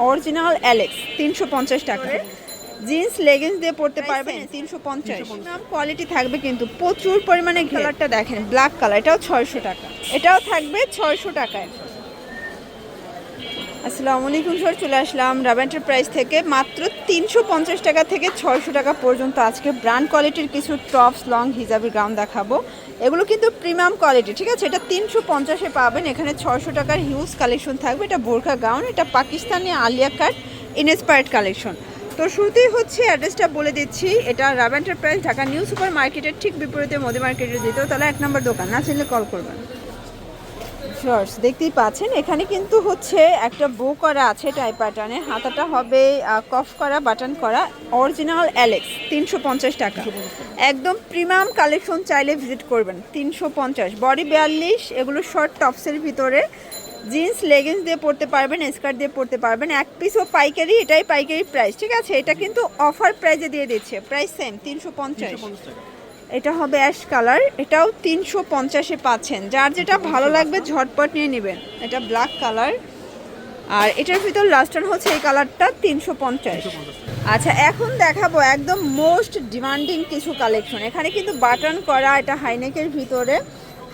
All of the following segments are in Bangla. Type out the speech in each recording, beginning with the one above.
অরিজিনাল অ্যালেক্স তিনশো পঞ্চাশ টাকা। জিন্স লেগিংস দিয়ে পড়তে পারবেন তিনশো পঞ্চাশ। কোয়ালিটি থাকবে কিন্তু প্রচুর পরিমাণে কালারটা দেখেন ব্ল্যাক কালার এটাও ছয়শো টাকা। এটাও থাকবে ছয়শো টাকায়। আসসালামু আলাইকুম স্যার চলে আসলাম রাব এন্টারপ্রাইজ থেকে। মাত্র তিনশো পঞ্চাশ টাকা থেকে ছয়শো টাকা পর্যন্ত আজকে ব্র্যান্ড কোয়ালিটির কিছু টপস লং হিজাবি গাউন দেখাবো। এগুলো কিন্তু প্রিমিয়াম কোয়ালিটি ঠিক আছে? এটা তিনশো পঞ্চাশে পাবেন। এখানে ছশো টাকার হিউজ কালেকশন থাকবে। এটা বোরখা গাউন এটা Pakistani Alia cut inspired collection তো শুরুতেই হচ্ছে অ্যাড্রেসটা বলে দিচ্ছি। এটা Rab enterprise Dhaka new super মার্কেটের ঠিক বিপরীতে মোদি মার্কেটের দ্বিতীয় তলা এক নম্বর দোকান। না চিনলে কল করবেন। শর্টস দেখতেই পাচ্ছেন এখানে কিন্তু হচ্ছে একটা বো করা আছে টাই প্যাটার্নে হাতাটা হবে কফ করা বাটন করা অরিজিনাল অ্যালেক্স তিনশো পঞ্চাশ টাকা। একদম প্রিমিয়াম কালেকশন চাইলে ভিজিট করবেন তিনশো পঞ্চাশ। বডি বিয়াল্লিশ এগুলো শর্ট টপসের ভিতরে। জিন্স লেগিংস দিয়ে পড়তে পারবেন স্কার্ট দিয়ে পড়তে পারবেন। এক পিসও পাইকারি এটাই পাইকারি প্রাইস ঠিক আছে? এটা কিন্তু অফার প্রাইজে দিয়ে দিচ্ছে প্রাইস সেম তিনশো পঞ্চাশ। এটা হবে অ্যাশ কালার এটাও তিনশো পঞ্চাশে পাচ্ছেন। যার যেটা ভালো লাগবে ঝটপট নিয়ে নেবেন। এটা ব্ল্যাক কালার আর এটার ভিতর লাস্টার হচ্ছে এই কালারটা তিনশো পঞ্চাশ। আচ্ছা এখন দেখাবো একদম মোস্ট ডিমান্ডিং কিছু কালেকশন এখানে কিন্তু বাটন করা এটা হাইনেকের ভিতরে।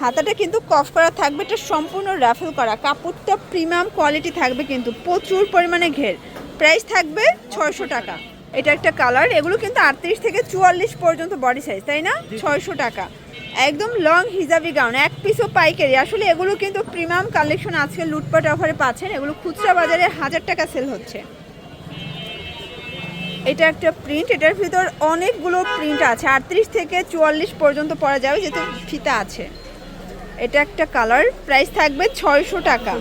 হাতাটা কিন্তু কফ করা থাকবে এটা সম্পূর্ণ র্যাফেল করা। কাপড়টা প্রিমিয়াম কোয়ালিটি থাকবে কিন্তু প্রচুর পরিমাণে ঘের। প্রাইস থাকবে ছয়শো টাকা। এটা একটা কালার এগুলো কিন্তু আটত্রিশ থেকে চুয়াল্লিশ পর্যন্ত বডি সাইজ তাই না? ছয়শো টাকা। একদম লং হিজাবি গাউন এক পিসও পাইকারি। আসলে এগুলো কিন্তু প্রিমিয়াম কালেকশন আজকে লুটপাট অফারে পাচ্ছেন। এগুলো খুচরা বাজারে হাজার টাকা সেল হচ্ছে। এটা একটা প্রিন্ট এটার ভিতর অনেকগুলো প্রিন্ট আছে। আটত্রিশ থেকে চুয়াল্লিশ পর্যন্ত পরা যাবে যেহেতু ফিতা আছে। এটা একটা কালার প্রাইস থাকবে ছয়শো টাকা।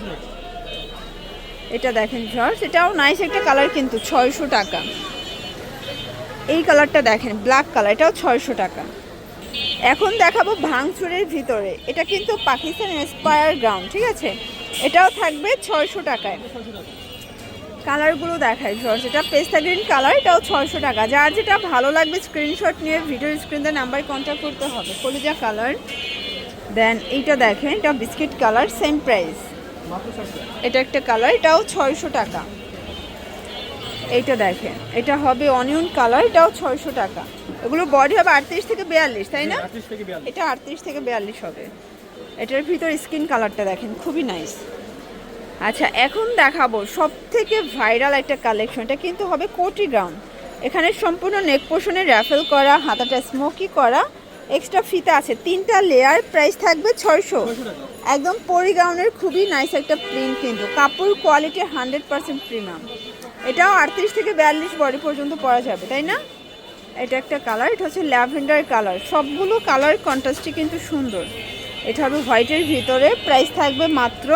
এটা দেখেন জর্জ এটাও নাইস একটা কালার কিন্তু ছয়শো টাকা। এই কালারটা দেখেন ব্ল্যাক কালার এটাও ছয়শো টাকা। এখন দেখাবো ভাঙচুরের ভিতরে। এটা কিন্তু পাকিস্তান ইন্সপায়ার গ্রাউন্ড ঠিক আছে? এটাও থাকবে ছয়শো টাকায়। কালারগুলো দেখায় জর্জ এটা পেস্তা গ্রিন কালার, এটাও ছয়শো টাকা। যার যেটা ভালো লাগবে স্ক্রিনশট নিয়ে ভিডিওর স্ক্রিনে নাম্বার কন্ট্যাক্ট করতে হবে। কলিজা কালার। দেন এইটা দেখেন, এটা বিস্কিট কালার সেম প্রাইস এটা একটা কালার এটাও ছয়শো টাকা। এইটা দেখেন এটা হবে অনিয়ন কালার এটাও ছয়শো টাকা। এগুলো বডি হবে আটত্রিশ থেকে বিয়াল্লিশ তাই না? এটা আটত্রিশ থেকে বিয়াল্লিশ হবে। এটার ভিতর স্কিন কালারটা দেখেন খুবই নাইস আচ্ছা এখন দেখাবো সব থেকে ভাইরাল একটা কালেকশন এটা কিন্তু হবে কোটি গ্রাউন্ড এখানে সম্পূর্ণ নেক পোষণে র্যাফেল করা হাতাটা স্মোকি করা এক্সট্রা ফিতা আছে। তিনটা লেয়ার প্রাইস থাকবে ছয়শো। একদম পরিগাউনের খুবই নাইস একটা প্রিন্ট কিন্তু। কাপড় কোয়ালিটি হান্ড্রেড পার্সেন্ট প্রিমিয়াম এটাও আটত্রিশ থেকে বিয়াল্লিশ বডি পর্যন্ত পরা যাবে তাই না? এটা একটা কালার এটা হচ্ছে ল্যাভেন্ডার কালার সবগুলো কালার কন্ট্রাস্টই কিন্তু সুন্দর। এটা হবে হোয়াইটের ভিতরে প্রাইস থাকবে মাত্র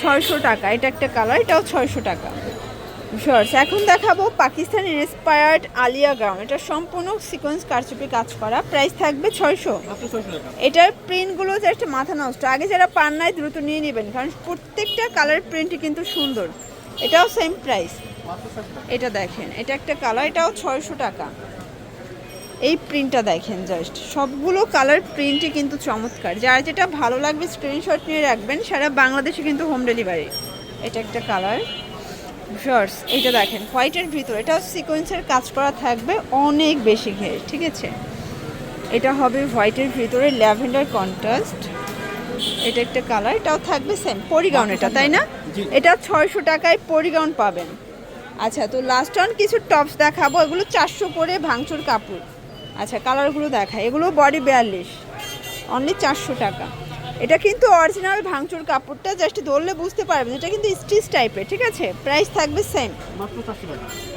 ছয়শো টাকা। এটা একটা কালার এটাও ছয়শো টাকা। শর্টস এখন দেখাবো পাকিস্তান ইন্সপায়ার্ড আলিয়া গাউন এটা সম্পূর্ণ সিকোয়েন্স কারচুপি কাজ করা। প্রাইস থাকবে ছয়শো। এটার প্রিন্টগুলো জাস্ট মাথা নষ্ট। আগে যারা পান নাই দ্রুত নিয়ে নেবেন। কারণ প্রত্যেকটা কালার প্রিন্টই কিন্তু সুন্দর। এটাও সেম প্রাইস এটা দেখেন, এটা একটা কালার এটাও ছয়শো টাকা। এই প্রিন্টটা দেখেন জাস্ট সবগুলো কালার প্রিন্টই কিন্তু চমৎকার। যার যেটা ভালো লাগবে স্ক্রিনশট নিয়ে রাখবেন, সারা বাংলাদেশে কিন্তু হোম ডেলিভারি এটা একটা কালার শর্টস এটা দেখেন হোয়াইটের ভিতর এটা সিকোয়েন্সের কাজ করা থাকবে অনেক বেশি ঘের, ঠিক আছে? এটা হবে হোয়াইটের ভিতরে ল্যাভেন্ডার কন্ট্রাস্ট এটা একটা কালার এটাও থাকবে সেম পরিগাউন এটা তাই না? এটা ছয়শো টাকায় পরিগাউন পাবেন। আচ্ছা তো লাস্ট অন কিছু টপস দেখাবো এগুলো চারশো করে ভাঙচুর কাপড়। আচ্ছা কালারগুলো দেখা এগুলো বডি বিয়াল্লিশ অনলি চারশো টাকা। এটা কিন্তু অরিজিনাল ভাঙচুর কাপড়টা জাস্ট ধরলে বুঝতে পারবেন এটা কিন্তু স্টিচ টাইপের ঠিক আছে? প্রাইস থাকবে সেম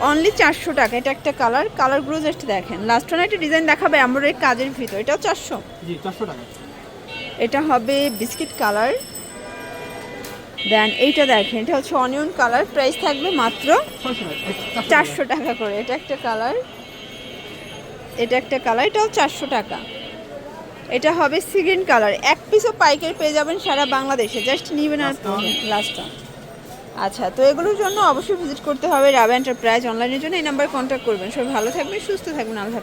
অনলি চারশো টাকা। এটা একটা কালার কালারগুলো জাস্ট দেখেন। লাস্ট ওয়ান একটা ডিজাইন দেখাবে আমরা এই কাজের ভিতর এটাও চারশো। এটা হবে বিস্কিট কালার। দেন এইটা দেখেন এটা হচ্ছে অনিয়ন কালার প্রাইস থাকবে মাত্র চারশো টাকা করে। এটা একটা কালার এটা একটা কালার এটাও চারশো টাকা। এটা হবে সিগ্রিন কালার এক পিসও পাইকারি পেয়ে যাবেন সারা বাংলাদেশে। জাস্ট নিবেন আর লাস্টটা আচ্ছা তো এগুলোর জন্য অবশ্যই ভিজিট করতে হবে রাবে এন্টারপ্রাইজ অনলাইনের জন্য। এই নাম্বার কন্ট্যাক্ট করবেন। সবাই ভালো থাকবেন সুস্থ থাকবেন আল্লাহ।